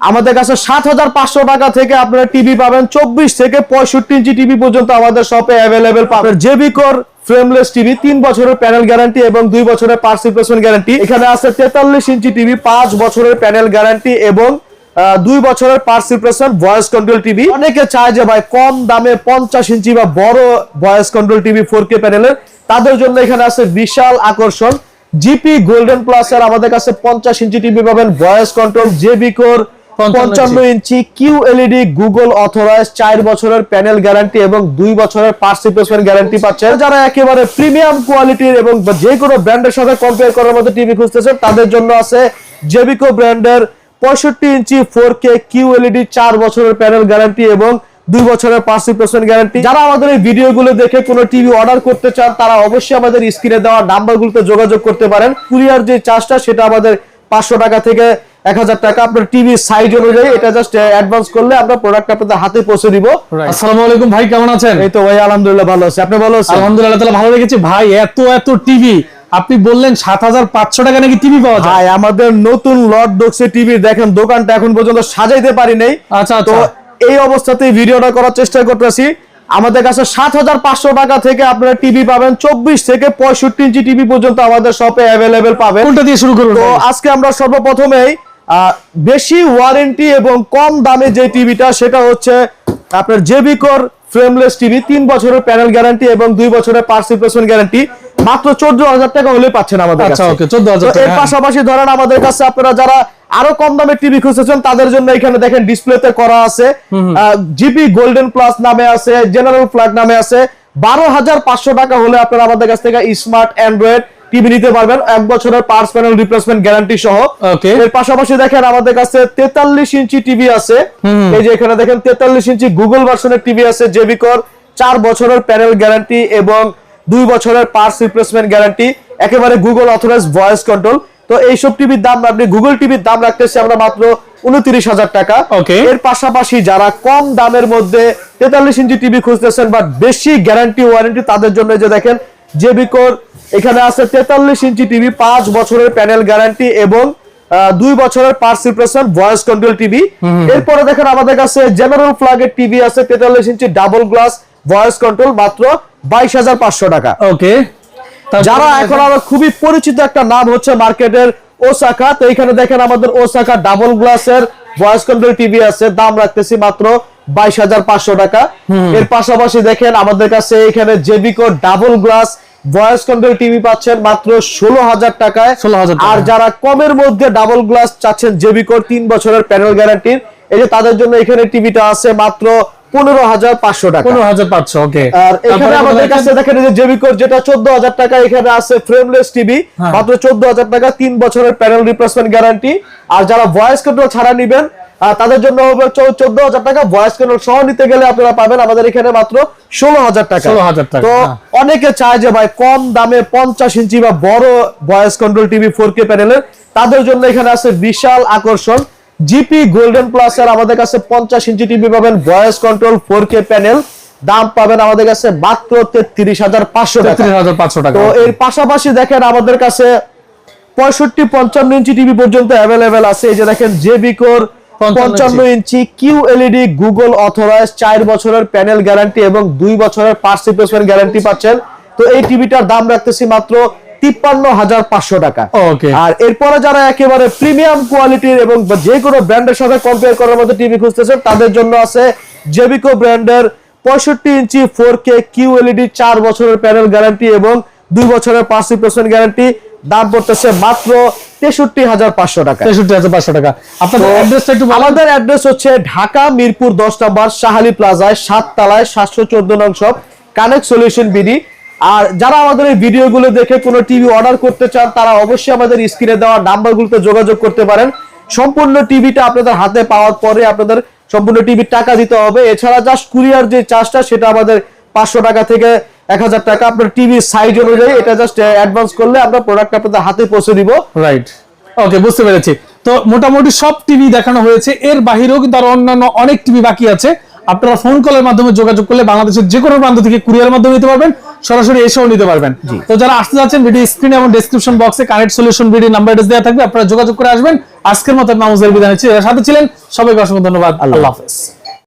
আমাদের কাছে সাত হাজার পাঁচশো টাকা থেকে আপনারা টিভি পাবেন। চব্বিশ থেকে পঁয়ষট্টি ইঞ্চি টিভি পর্যন্ত আমাদের শপে অ্যাভেলেবেল পাবেন। জেবিকোর ফ্রেমলেস টিভি তিন বছরের প্যানেল গ্যারান্টি এবং দুই বছরের পার্স রিপ্লেসমেন্ট গ্যারান্টি এখানে আছে তেতাল্লিশ ইঞ্চি টিভি পাঁচ বছরের প্যানেল গ্যারান্টি এবং দুই বছরের parts replacement voice control TV অনেকে চায় যে ভাই কম দামে পঞ্চাশ ইঞ্চি বা বড় voice control TV four K প্যানেলের তাদের জন্য এখানে আছে বিশাল আকর্ষণ। জিপি গোল্ডেন প্লাস এর আমাদের কাছে পঞ্চাশ ইঞ্চি টিভি পাবেন। ভয়েস কন্ট্রোল জেবিকোর 55 পঞ্চান্ন inch. Q LED Google authorise চার বছরের প্যানেল গ্যারান্টি এবং দুই বছরের পার্টস রিপ্লেসমেন্ট গ্যারান্টি পাচ্ছেন। যারা একেবারে প্রিমিয়াম কোয়ালিটির এবং যে কোনো ব্র্যান্ডের সাথে কম্পেয়ার করার মতো টিভি খুঁজতেছেন, তাদের জন্য আছে জেবিকো ব্র্যান্ডের পঁয়ষট্টি inch four K Q LED চার বছরের প্যানেল গ্যারান্টি এবং দুই বছরের পাঁচ পার্সেন্ট গ্যারান্টি যারা আমাদের এই ভিডিওগুলো দেখে কোনো টিভি অর্ডার করতে চান, তারা অবশ্যই আমাদের স্ক্রিনে দেওয়া নাম্বারগুলোতে যোগাযোগ করতে পারেন। কুরিয়ার যে চার্জটা সেটা আমাদের পাঁচশো টাকা থেকে এক হাজার টাকা। আপনার টিভি সাইজ অনুযায়ী এটা জাস্ট অ্যাডভান্স করলে আমরা প্রোডাক্ট আপনাদের হাতে পৌঁছে দিব। আসসালামু আলাইকুম ভাই কেমন আছেন? এই তো ভাই আলহামদুলিল্লাহ ভালো আছে। আপনি ভালো আছেন? আলহামদুলিল্লাহ তাহলে ভালো লেগেছে ভাই এত এত টিভি আপনি বললেন সাত হাজার পাঁচশো টাকা নাকি টিভি পাওয়া যায়? আমাদের নতুন লট ডক্সে টিভি দেখেন দোকানটা এখন পর্যন্ত সাজাইতে পারি নাই। আচ্ছা তো আচ্ছা এই অবস্থাতেই ভিডিওটা করার চেষ্টা করতেছি। আমাদের কাছে সাত হাজার পাঁচশো টাকা থেকে আপনারা টিভি পাবেন। চব্বিশ থেকে পঁয়ষট্টি ইঞ্চি টিভি পর্যন্ত আমাদের শপে অ্যাভেলেবেল পাবেন। কোনটা দিয়ে শুরু করুন তো আজকে আমরা সর্বপ্রথমেই বেশি ওয়ারেন্টি এবং কম দামে যে টিভিটা সেটা হচ্ছে আপনার জেবিকোর ফ্রেমলেস টিভি তিন বছরের প্যানেল গ্যারান্টি এবং দুই বছরের পার্স রিপ্লেসমেন্ট গ্যারান্টি মাত্র চোদ্দ হাজার টাকা হলে পাচ্ছেন আমাদের আচ্ছা, কাছে। okay, 14,000 এর হ্যাঁ। পাশাপাশি ধরেন আমাদের কাছে আপনারা যারা আরও কম দামে টিভি খুঁজতেছেন তাদের জন্য এখানে দেখেন ডিসপ্লেতে করা আছে। জিপি গোল্ডেন প্লাস নামে আছে জেনারেল ফ্ল্যাগ নামে আছে। বারো হাজার পাঁচশো টাকা হলে আপনারা আমাদের কাছ থেকে স্মার্ট অ্যান্ড্রয়েড টিভি নিতে পারবেন। এক বছরের পার্স প্যানেল রিপ্লেসমেন্ট গ্যারান্টি সহ। এর পাশাপাশি দেখেন আমাদের কাছে তেতাল্লিশ ইঞ্চি টিভি আছে। এই যে এখানে দেখেন তেতাল্লিশ ইঞ্চি গুগল ভার্সনের টিভি আছে জেবিকর চার বছরের প্যানেল গ্যারান্টি এবং দুই বছরের পার্স রিপ্লেসমেন্ট গ্যারান্টি একেবারে গুগল অথরাইজ ভয়েস কন্ট্রোল তো এইসব টিভির দাম আপনি গুগল টিভির দাম রাখতেছি আমরা মাত্র উনত্রিশ হাজার টাকা. এর পাশাপাশি যারা কম দামের মধ্যে তেতাল্লিশ ইঞ্চি টিভি খুঁজতেছেন বা বেশি গ্যারান্টি ওয়ারেন্টি তাদের জন্য যে দেখেন জেবিকোর এখানে আছে তেতাল্লিশ ইঞ্চি টিভি পাঁচ বছরের প্যানেল গ্যারান্টি এবং দুই বছরের parts replacement voice control TV এরপরে দেখেন আমাদের কাছে জেনারেল ফ্ল্যাগের টিভি আছে তেতাল্লিশ inch double glass voice control মাত্র বাইশ হাজার পাঁচশো টাকা। ওকে যারা এখন আমার খুবই পরিচিত একটা নাম হচ্ছে মার্কেটের ওসাকা তো এখানে দেখেন আমাদের ওসাকা ডাবল গ্লাসের ভয়েস কন্ট্রোল টিভি আছে দাম রাখতেছি মাত্র বাইশ হাজার পাঁচশো টাকা। এর পাশাপাশি দেখেন আমাদের কাছে এখানে জেবিকো double glass voice control TV পাচ্ছেন মাত্র ষোলো হাজার টাকায় 16,000 টাকা। আর যারা কমের মধ্যে ডাবল গ্লাস চাচ্ছেন জেবিকোর তিন বছরের প্যানেল গ্যারান্টির এই যে তাদের জন্য এখানে টিভিটা আছে মাত্র পনেরো হাজার পাঁচশো টাকা পনেরো হাজার পাঁচশো ওকে আর এখানে আমাদের কাছে দেখেন যে জেবিকোর যেটা চোদ্দ হাজার টাকা এখানে আছে ফ্রেমলেস টিভি হ্যাঁ। মাত্র চোদ্দ হাজার টাকা তিন বছরের প্যানেল রিপ্লেসমেন্ট গ্যারান্টি আর যারা ভয়েস কন্ট্রোল ছাড়া নিবেন তাদের জন্য হবে চোদ্দ হাজার টাকা। ভয়েস কন্ট্রোল সহ নিতে গেলে আপনারা পাবেন আমাদের এখানে মাত্র ষোলো হাজার টাকা। 16,000 টাকা, তো হ্যাঁ। অনেকে চায় যে ভাই কম দামে পঞ্চাশ ইঞ্চি বা বড় voice control TV four K প্যানেলের তাদের জন্য এখানে আছে বিশাল আকর্ষণ। জিপি গোল্ডেন প্লাস এর আমাদের কাছে পঞ্চাশ ইঞ্চি টিভি পাবেন voice control four K panel দাম পাবেন আমাদের কাছে মাত্র তেত্রিশ হাজার পাঁচশো টাকা। তেত্রিশ হাজার পাঁচশো টাকা। তো এর পাশাপাশি দেখেন আমাদের কাছে পঁয়ষট্টি পঞ্চান্ন ইঞ্চি টিভি পর্যন্ত অ্যাভেলেবেল আছে। এই যে দেখেন জেবিকোর 55 পঞ্চান্ন inch. Q LED Google authorise চার বছরের প্যানেল গ্যারান্টি এবং দুই বছরের পার্টস রিপ্লেসমেন্ট গ্যারান্টি পাচ্ছেন। তো এই টিভিটার দাম রাখতেছি মাত্র তিপ্পান্ন হাজার পাঁচশো টাকা. আর এরপরে যারা একেবারে প্রিমিয়াম কোয়ালিটির এবং যে কোনো ব্র্যান্ডের সাথে কম্পেয়ার করার মতো টিভি খুঁজতেছেন তাদের জন্য আছে জেবিকো ব্র্যান্ডের পঁয়ষট্টি inch four K Q LED চার বছরের প্যানেল গ্যারান্টি এবং দুই বছরের পাঁচ গ্যারান্টি দাম পড়তেছে মাত্র তেষট্টি হাজার পাঁচশো টাকা। তেষট্টি হাজার পাঁচশো টাকা। আপনাদের অ্যাড্রেসটা একটু আমাদের অ্যাড্রেস হচ্ছে ঢাকা মিরপুর দশ নম্বর শাহালি প্লাজায় সাত তালায় সাতশো চোদ্দ নং শপ কানেক্ট সলিউশন বিডি আর যারা আমাদের এই ভিডিওগুলো দেখে কোনো টিভি অর্ডার করতে চান তারা অবশ্যই আমাদের স্ক্রিনে দেওয়া নাম্বারগুলোতে যোগাযোগ করতে পারেন। সম্পূর্ণ টিভিটা আপনাদের হাতে পাওয়ার পরে আপনাদের সম্পূর্ণ টিভির টাকা দিতে হবে। এছাড়া জাস্ট কুরিয়ার যে চার্জটা সেটা আমাদের পাঁচশো টাকা থেকে এক হাজার টাকা আপনার টিভির সাইজ অনুযায়ী এটা জাস্ট অ্যাডভান্স করলে আমরা প্রোডাক্ট আপনাদের হাতে পৌঁছে দিব। রাইট ওকে বুঝতে পেরেছি। তো মোটামুটি সব টিভি দেখানো হয়েছে। এর বাহিরেও কিন্তু আরও অন্যান্য অনেক টিভি বাকি আছে। আপনারা ফোন কলের মাধ্যমে যোগাযোগ করলে বাংলাদেশের যে কোনো প্রান্ত থেকে কুরিয়ার মাধ্যমে নিতে পারবেন। সরাসরি এসেও নিতে পারবেন। তো যারা আসতে যাচ্ছেন ভিডিও স্ক্রিনে এবং ডেসক্রিপশন বক্সে কানেক্ট সলিউশন ভিডিও নাম্বার দেওয়া থাকবে। আপনারা যোগাযোগ করে আসবেন। আজকের মতো মামুজের বিদায় নিচ্ছি। সাথে ছিলেন সবাইকে অসংখ্য ধন্যবাদ। আল্লাহ হাফেজ।